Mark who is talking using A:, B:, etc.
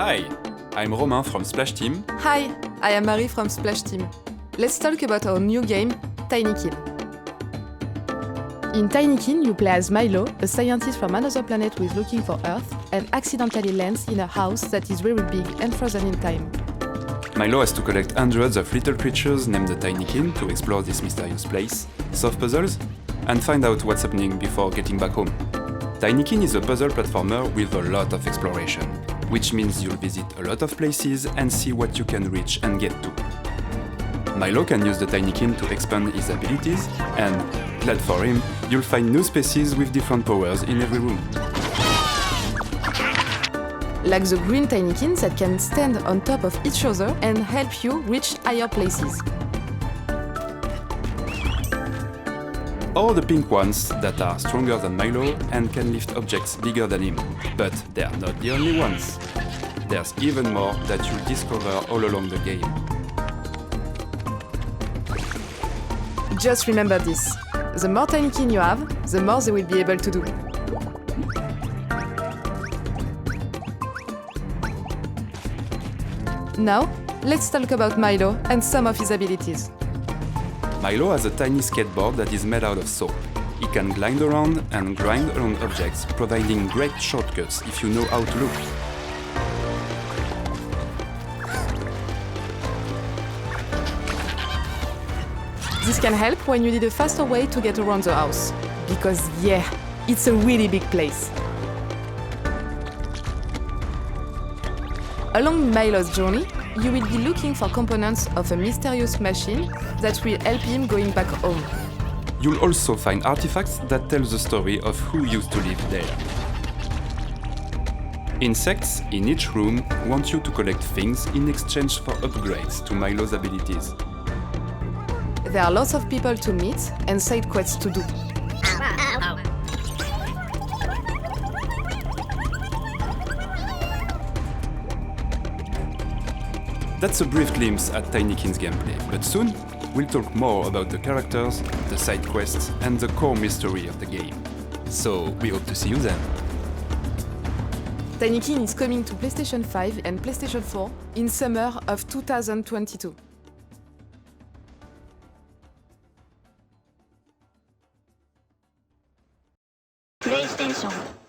A: Hi, I'm Romain from Splash Team.
B: Hi, I am Marie from Splash Team. Let's talk about our new game, Tinykin. In Tinykin, you play as Milo, a scientist from another planet who is looking for Earth and accidentally lands in a house that is very big and frozen in time.
A: Milo has to collect hundreds of little creatures named the Tinykin to explore this mysterious place, solve puzzles, and find out what's happening before getting back home. Tinykin is a puzzle platformer with a lot of exploration, which means you'll visit a lot of places and see what you can reach and get to. Milo can use the Tinykin to expand his abilities, and, glad for him, you'll find new species with different powers in every room.
B: Like the green Tinykins that can stand on top of each other and help you reach higher places.
A: Or the pink ones that are stronger than Milo and can lift objects bigger than him. But they are not the only ones. There's even more that you'll discover all along the game.
B: Just remember this. The more Tinykin you have, the more they will be able to do. Now, let's talk about Milo and some of his abilities.
A: Milo has a tiny skateboard that is made out of soap. He can glide around and grind along objects, providing great shortcuts if you know how to look.
B: This can help when you need a faster way to get around the house. Because, yeah, it's a really big place. Along Milo's journey, you will be looking for components of a mysterious machine that will help him going back home.
A: You'll also find artifacts that tell the story of who used to live there. Insects in each room want you to collect things in exchange for upgrades to Milo's abilities.
B: There are lots of people to meet and side quests to do.
A: That's a brief glimpse at Tinykin's gameplay, but soon we'll talk more about the characters, the side quests, and the core mystery of the game. So we hope to see you then.
B: Tinykin is coming to PlayStation 5 and PlayStation 4 in summer of 2022. PlayStation